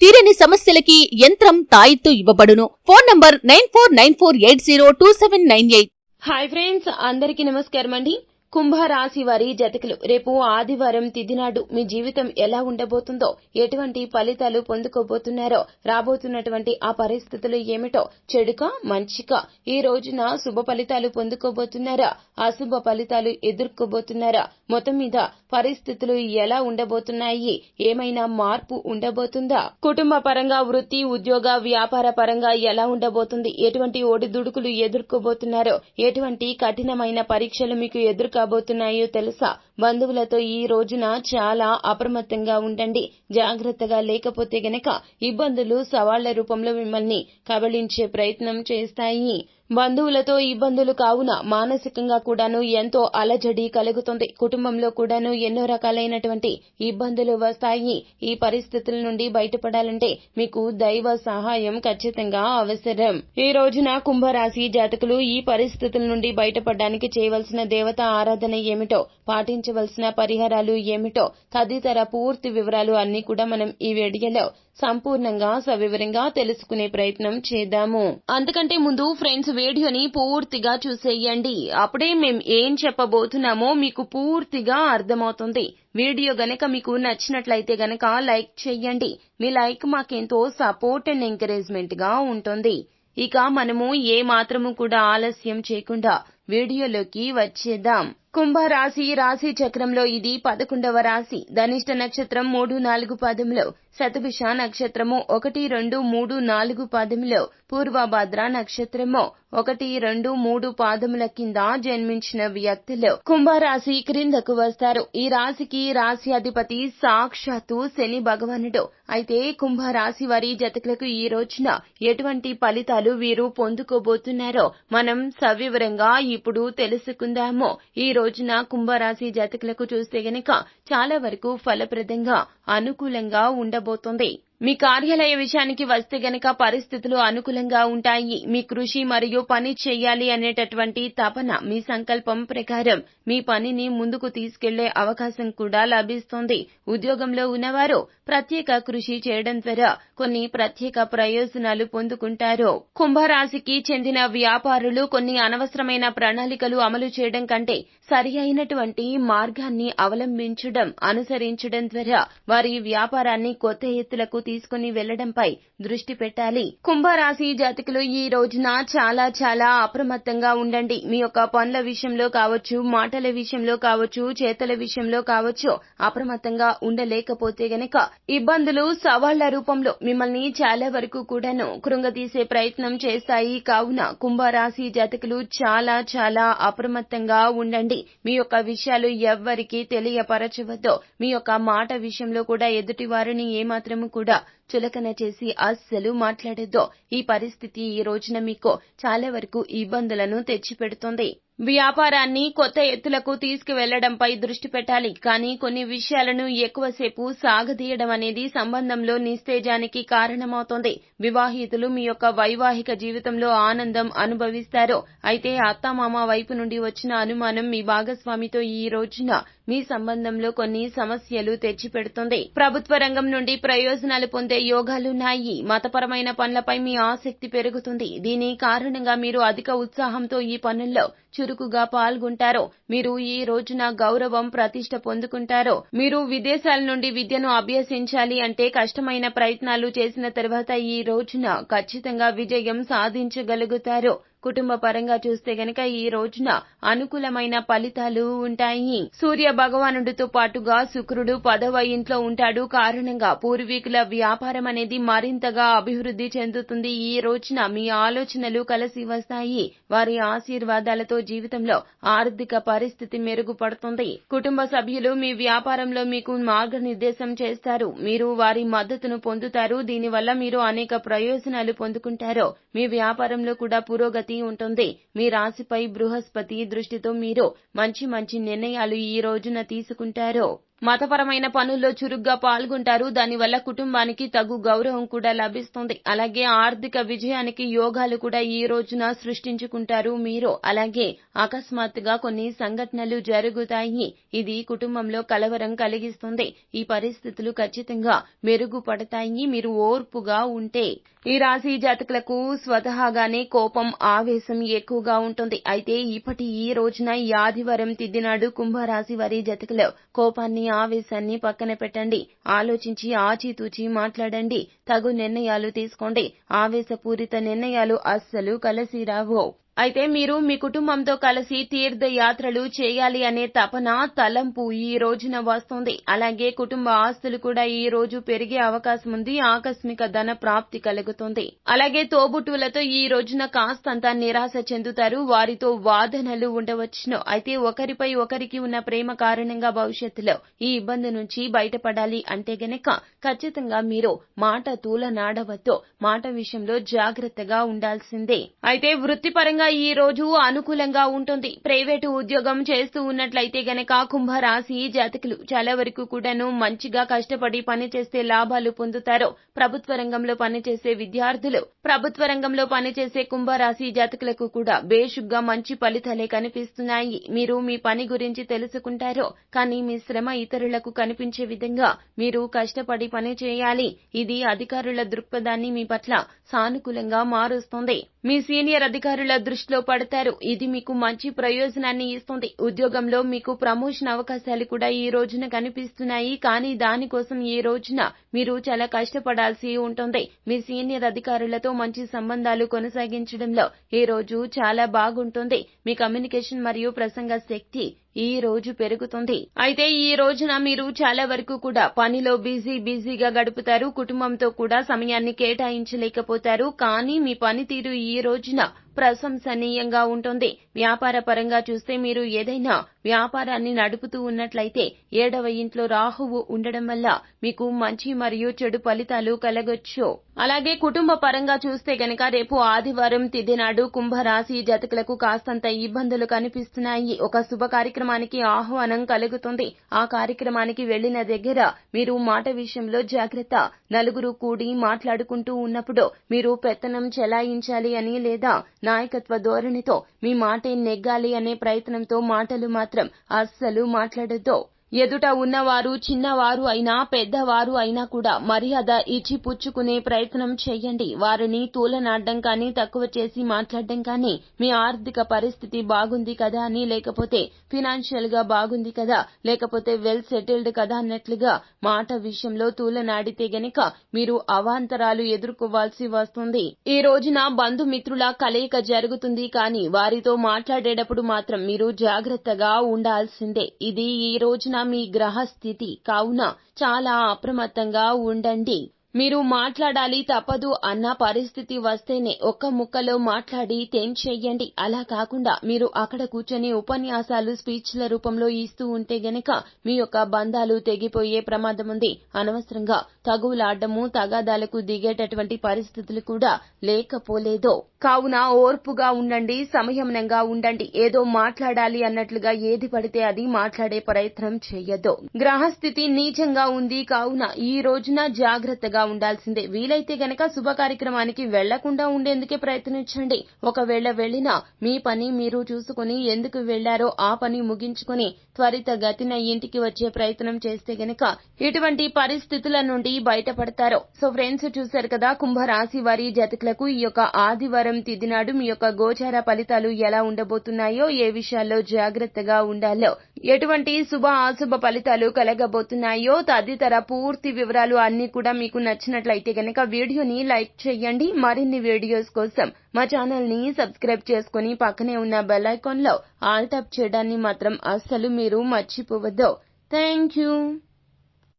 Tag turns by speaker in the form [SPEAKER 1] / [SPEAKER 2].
[SPEAKER 1] తీరని సమస్యలకి యంత్రం తాయిత్తు ఇవ్వబడును. Phone number nine four nine four eight zero two seven nine eight.
[SPEAKER 2] Hi friends అందరికీ నమస్కారం అండి కుంభరాశి వారి జతకులు రేపు ఆదివారం తిథినాడు మీ జీవితం ఎలా ఉండబోతుందో ఎటువంటి ఫలితాలు పొందుకోబోతున్నారో రాబోతున్నటువంటి ఆ పరిస్థితులు ఏమిటో చెడుక మంచిక ఈ రోజున శుభ ఫలితాలు పొందుకోబోతున్నారా అశుభ ఫలితాలు ఎదుర్కోబోతున్నారా మొత్తం మీద పరిస్థితులు ఎలా ఉండబోతున్నాయి ఏమైనా మార్పు ఉండబోతుందా కుటుంబ పరంగా వృత్తి ఉద్యోగ వ్యాపార పరంగా ఎలా ఉండబోతుంది ఎటువంటి ఒడిదుడుకులు ఎదుర్కోబోతున్నారో ఎటువంటి కఠినమైన పరీక్షలు మీకు ఎదుర్కా కాబోతున్నాయో తెలుసా? బంధువులతో ఈ రోజున చాలా అప్రమత్తంగా ఉండండి. జాగ్రత్తగా లేకపోతే గనక ఇబ్బందులు సవాళ్ళ రూపంలో మిమ్మల్ని కబళించే ప్రయత్నం చేస్తాయి. బంధువులతో ఇబ్బందులు కావున మానసికంగా కూడాను ఎంతో అలజడి కలుగుతుంది. కుటుంబంలో కూడాను ఎన్నో రకాలైనటువంటి ఇబ్బందులు వస్తాయి. ఈ పరిస్థితుల నుండి బయటపడాలంటే మీకు దైవ సహాయం ఖచ్చితంగా అవసరం. ఈ రోజున కుంభరాశి జాతకులు ఈ పరిస్థితుల నుండి బయటపడడానికి చేయవలసిన దేవత ఆరాధన ఏమిటో పాటించవలసిన పరిహారాలు ఏమిటో తదితర పూర్తి వివరాలు అన్ని కూడా మనం ఈ వీడియోలో సంపూర్ణంగా సవివరంగా తెలుసుకునే ప్రయత్నం చేద్దాము. అంతకంటే ముందు ఫ్రెండ్స్ వీడియోని పూర్తిగా చూసేయండి. అప్పుడే మేం ఏం చెప్పబోతున్నామో మీకు పూర్తిగా అర్థమవుతుంది. వీడియో గనక మీకు నచ్చినట్లయితే గనక లైక్ చేయండి. మీ లైక్ మాకెంతో సపోర్ట్ అండ్ ఎంకరేజ్మెంట్గా ఉంటుంది. ఇక మనము ఏ మాత్రము కూడా ఆలస్యం చేయకుండా వీడియోలోకి వచ్చేద్దాం. కుంభరాశి రాశి చక్రంలో ఇది పదకొండవ రాశి. ధనిష్ట నక్షత్రం మూడు నాలుగు పదములో శతభిష నక్షత్రము ఒకటి రెండు మూడు నాలుగు పాదములో పూర్వభద్ర నక్షత్రము ఒకటి రెండు మూడు పాదముల కింద జన్మించిన వ్యక్తులు కుంభరాశి క్రిందకు వస్తారు. ఈ రాశికి రాశి అధిపతి సాక్షాత్తు శని భగవానుడు. అయితే కుంభరాశి వారి జతకులకు ఈ రోజున ఎటువంటి ఫలితాలు వీరు పొందుకోబోతున్నారో మనం సవివరంగా ఇప్పుడు తెలుసుకుందాము. ఈ రోజున కుంభరాశి జాతకులకు చూస్తే గనక చాలా వరకు ఫలప్రదంగా అనుకూలంగా ఉండబోతోంది. మీ కార్యాలయ విషయానికి వస్తే గనక పరిస్థితులు అనుకూలంగా ఉంటాయి. మీ కృషి మరియు పని చేయాలి అనేటటువంటి తపన మీ సంకల్పం ప్రకారం మీ పనిని ముందుకు తీసుకెళ్ళే అవకాశం కూడా లభిస్తుంది. ఉద్యోగంలో ఉన్నవారు ప్రత్యేక కృషి చేయడం ద్వారా కొన్ని ప్రత్యేక ప్రయోజనాలు పొందుకుంటారు. కుంభరాశికి చెందిన వ్యాపారులు కొన్ని అనవసరమైన ప్రణాళికలు అమలు చేయడం కంటే సరి అయినటువంటి మార్గాన్ని అవలంబించడం అనుసరించడం ద్వారా వారి వ్యాపారాన్ని కొత్త ఎత్తులకు తీసుకుని వెళ్ళడంపై దృష్టి పెట్టాలి. కుంభరాశి జాతకులు ఈ రోజున చాలా చాలా అప్రమత్తంగా ఉండండి. మీ యొక్క పనుల విషయంలో కావచ్చు మాటల విషయంలో కావచ్చు చేతల విషయంలో కావచ్చు అప్రమత్తంగా ఉండలేకపోతే గనక ఇబ్బందులు సవాళ్ళ రూపంలో మిమ్మల్ని చాలా వరకు కూడాను కృంగతీసే ప్రయత్నం చేస్తాయి. కావున కుంభరాశి జాతకులు చాలా చాలా అప్రమత్తంగా ఉండండి. మీ యొక్క విషయాలు ఎవ్వరికీ తెలియపరచవద్దు. మీ యొక్క మాట విషయంలో కూడా ఎదుటి వారిని ఏమాత్రము కూడా தெரிவித்துள்ளார் చులకన చేసి అస్సలు మాట్లాడద్దు ఈ పరిస్థితి ఈ రోజున మీకు చాలా వరకు ఇబ్బందులను తెచ్చిపెడుతుంది. వ్యాపారాన్ని కొత్త ఎత్తులకు తీసుకువెళ్ళడంపై దృష్టి పెట్టాలి. కానీ కొన్ని విషయాలను ఎక్కువసేపు సాగదీయడం అనేది సంబంధంలో నిస్తేజానికి కారణమవుతోంది. వివాహితులు మీ యొక్క వైవాహిక జీవితంలో ఆనందం అనుభవిస్తారు అయితే అత్తమామ వైపు నుండి వచ్చిన అనుమానం మీ భాగస్వామితో ఈ రోజున మీ సంబంధంలో కొన్ని సమస్యలు తెచ్చిపెడుతుంది. ప్రభుత్వ రంగం నుండి ప్రయోజనాలు పొందే యోగాలున్నాయి. మతపరమైన పనులపై మీ ఆసక్తి పెరుగుతుంది. దీని కారణంగా మీరు అధిక ఉత్సాహంతో ఈ పనుల్లో చురుకుగా పాల్గొంటారో మీరు ఈ రోజున గౌరవం ప్రతిష్ట పొందుకుంటారో మీరు విదేశాల నుండి విద్యను అభ్యసించాలి అంటే కష్టమైన ప్రయత్నాలు చేసిన తర్వాత ఈ రోజున ఖచ్చితంగా విజయం సాధించగలుగుతారు. కుటుంబ పరంగా చూస్తే గనక ఈ రోజున అనుకూలమైన ఫలితాలు ఉంటాయి. సూర్య భగవానుడితో పాటుగా శుక్రుడు పదవ ఇంట్లో ఉంటాడు. కారణంగా పూర్వీకుల వ్యాపారం అనేది మరింతగా అభివృద్ధి చెందుతుంది. ఈ రోజున మీ ఆలోచనలు కలిసి వస్తాయి. వారి ఆశీర్వాదాలతో జీవితంలో ఆర్థిక పరిస్థితి మెరుగుపడుతుంది. కుటుంబ సభ్యులు మీ వ్యాపారంలో మీకు మార్గనిర్దేశం చేస్తారు. మీరు వారి మద్దతును పొందుతారు. దీనివల్ల మీరు అనేక ప్రయోజనాలు పొందుకుంటారు. మీ వ్యాపారంలో కూడా పురోగతి ఉంటుంది. మీ రాశిపై బృహస్పతి దృష్టితో మీరు మంచి మంచి నిర్ణయాలు ఈ రోజున తీసుకుంటారు. మతపరమైన పనుల్లో చురుగ్గా పాల్గొంటారు. దానివల్ల కుటుంబానికి తగు గౌరవం కూడా లభిస్తుంది. అలాగే ఆర్థిక విజయానికి యోగాలు కూడా ఈ రోజున సృష్టించుకుంటారు మీరు. అలాగే అకస్మాత్తుగా కొన్ని సంఘటనలు జరుగుతాయి. ఇది కుటుంబంలో కలవరం కలిగిస్తుంది. ఈ పరిస్థితులు ఖచ్చితంగా మెరుగుపడతాయి. మీరు ఓర్పుగా ఉంటే ఈ రాశి జాతకులకు స్వతహాగానే కోపం ఆవేశం ఎక్కువగా ఉంటుంది. అయితే ఇప్పటి ఈ రోజున ఈ ఆదివారం తిద్దినాడు కుంభరాశి వారి జాతకులు కోపాన్ని ఆవేశాన్ని పక్కన పెట్టండి. ఆలోచించి ఆచితూచి మాట్లాడండి. తగు నిర్ణయాలు తీసుకోండి. ఆవేశపూరిత నిర్ణయాలు అస్సలు కలిసి రావు. అయితే మీరు మీ కుటుంబంతో కలిసి తీర్థయాత్రలు చేయాలి అనే తపన తలంపు ఈ రోజున వస్తుంది. అలాగే కుటుంబ ఆస్తులు కూడా ఈ రోజు పెరిగే అవకాశం ఉంది. ఆకస్మిక ధన ప్రాప్తి కలుగుతుంది. అలాగే తోబుట్టువులతో ఈ రోజున కాస్తంత నిరాశ చెందుతారు. వారితో వాదనలు ఉండవచ్చును. అయితే ఒకరిపై ఒకరికి ఉన్న ప్రేమ కారణంగా భవిష్యత్తులో ఈ ఇబ్బంది నుంచి బయటపడాలి అంటే గనక ఖచ్చితంగా మీరు మాట తూలనాడవద్దు. మాట విషయంలో జాగ్రత్తగా ఉండాల్సిందే. అయితే వృత్తిపరంగా ఈ రోజు అనుకూలంగా ఉంటుంది. ప్రైవేటు ఉద్యోగం చేస్తూ ఉన్నట్లయితే గనక కుంభరాశి జాతకులు చాలా వరకు కూడాను మంచిగా కష్టపడి పనిచేస్తే లాభాలు పొందుతారు. ప్రభుత్వ రంగంలో పనిచేసే విద్యార్థులు ప్రభుత్వ రంగంలో పనిచేసే కుంభరాశి జాతకులకు కూడా బేషుగ్గా మంచి ఫలితాలే కనిపిస్తున్నాయి. మీరు మీ పని గురించి తెలుసుకుంటారు కానీ మీ శ్రమ ఇతరులకు కనిపించే విధంగా మీరు కష్టపడి పని చేయాలి. ఇది అధికారుల దృక్పథాన్ని మీ పట్ల సానుకూలంగా మారుస్తుంది. మీ సీనియర్ అధికారుల దృష్టి దృష్టిలో పడతారు. ఇది మీకు మంచి ప్రయోజనాన్ని ఇస్తుంది. ఉద్యోగంలో మీకు ప్రమోషన్ అవకాశాలు కూడా ఈ రోజున కనిపిస్తున్నాయి. కానీ దానికోసం ఈ రోజున మీరు చాలా కష్టపడాల్సి ఉంటుంది. మీ సీనియర్ అధికారులతో మంచి సంబంధాలు కొనసాగించడంలో ఈ రోజు చాలా బాగుంటుంది. మీ కమ్యూనికేషన్ మరియు ప్రసంగ శక్తి ఈ రోజు పెరుగుతుంది. అయితే ఈ రోజున మీరు చాలా వరకు కూడా పనిలో బిజీ బిజీగా గడుపుతారు. కుటుంబంతో కూడా సమయాన్ని కేటాయించలేకపోతారు. కానీ మీ పనితీరు ఈ రోజున ప్రశంసనీయంగా ఉంటుంది. వ్యాపార పరంగా చూస్తే మీరు ఏదైనా వ్యాపారాన్ని నడుపుతూ ఉన్నట్లయితే ఏడవ ఇంట్లో రాహువు ఉండడం వల్ల మీకు మంచి మరియు చెడు ఫలితాలు కలగొచ్చు. అలాగే కుటుంబ పరంగా చూస్తే గనక రేపు ఆదివారం తిథి నాడు కుంభరాశి జతకులకు కాస్తంత ఇబ్బందులు కనిపిస్తున్నాయి. ఒక శుభ కార్యక్రమానికి ఆహ్వానం కలుగుతుంది. ఆ కార్యక్రమానికి వెళ్ళిన దగ్గర మీరు మాట విషయంలో జాగ్రత్త. నలుగురు కూడి మాట్లాడుకుంటూ ఉన్నప్పుడు మీరు పెత్తనం చెలాయించాలి అని లేదా నాయకత్వ ధోరణితో మీ మాటే నెగ్గాలి అనే ప్రయత్నంతో మాటలు మాత్రం మాత్రం అస్సలు మాట్లాడొద్దు. ఎదుట ఉన్నవారు చిన్నవారు అయినా పెద్దవారు అయినా కూడా మర్యాద ఇచ్చి పుచ్చుకునే ప్రయత్నం చేయండి. వారిని తూలనాడడం కానీ తక్కువ చేసి మాట్లాడడం కానీ మీ ఆర్థిక పరిస్థితి బాగుంది కదా అని లేకపోతే ఫినాన్షియల్గా బాగుంది కదా లేకపోతే వెల్ సెటిల్డ్ కదా అన్నట్లుగా మాట విషయంలో తూలనాడితే గనక మీరు అవాంతరాలు ఎదుర్కోవాల్సి వస్తుంది. ఈ రోజున బంధుమిత్రుల కలయిక జరుగుతుంది కానీ వారితో మాట్లాడేటప్పుడు మాత్రం మీరు జాగ్రత్తగా ఉండాల్సిందే. ఇది ఈ రోజున మీ గ్రహ స్థితి కావున చాలా అప్రమత్తంగా ఉండండి. మీరు మాట్లాడాలి తప్పదు అన్న పరిస్థితి వస్తేనే ఒక్క ముక్కలో మాట్లాడి చెయ్యండి. అలా కాకుండా మీరు అక్కడ కూర్చొని ఉపన్యాసాలు స్పీచ్ల రూపంలో ఇస్తూ ఉంటే గనక మీ యొక్క బంధాలు తెగిపోయే ప్రమాదం ఉంది. అనవసరంగా తగువులాడము తగాదాలకు దిగేటటువంటి పరిస్థితులు కూడా లేకపోలేదో. కావున ఓర్పుగా ఉండండి సంయమనంగా ఉండండి. ఏదో మాట్లాడాలి అన్నట్లుగా ఏది పడితే అది మాట్లాడే ప్రయత్నం చేయదు గ్రహస్థితి నీచంగా ఉంది. కావున ఈ రోజున జాగ్రత్తగా ఉండాల్సిందే. వీలైతే గనక శుభ కార్యక్రమానికి వెళ్ళకుండా ఉండేందుకే ప్రయత్నించండి. ఒకవేళ వెళ్ళినా మీ పని మీరు చూసుకుని ఎందుకు వెళ్ళారో ఆ పని ముగించుకుని త్వరిత గతిన ఇంటికి వచ్చే ప్రయత్నం చేస్తే గనక ఇటువంటి పరిస్థితుల నుండి బయటపడతారు. సో ఫ్రెండ్స్ చూశారు కదా కుంభరాశి వారి జతకులకు ఈ యొక్క ఆదివారం తిదినాడు మీ యొక్క గోచార ఫలితాలు ఎలా ఉండబోతున్నాయో ఏ విషయాల్లో జాగ్రత్తగా ఉండాలో ఎటువంటి శుభ అశుభ ఫలితాలు కలగబోతున్నాయో తదితర పూర్తి వివరాలు అన్ని కూడా మీకు నచ్చినట్లయితే గనక వీడియోని లైక్ చేయండి. మరిన్ని వీడియోస్ కోసం మా ఛానల్ని సబ్స్క్రైబ్ చేసుకుని పక్కనే ఉన్న బెల్ ఐకాన్లో ఆల్ టాప్ చేయడాన్ని మాత్రం అస్సలు మీరు మర్చిపోవద్దు. Thank you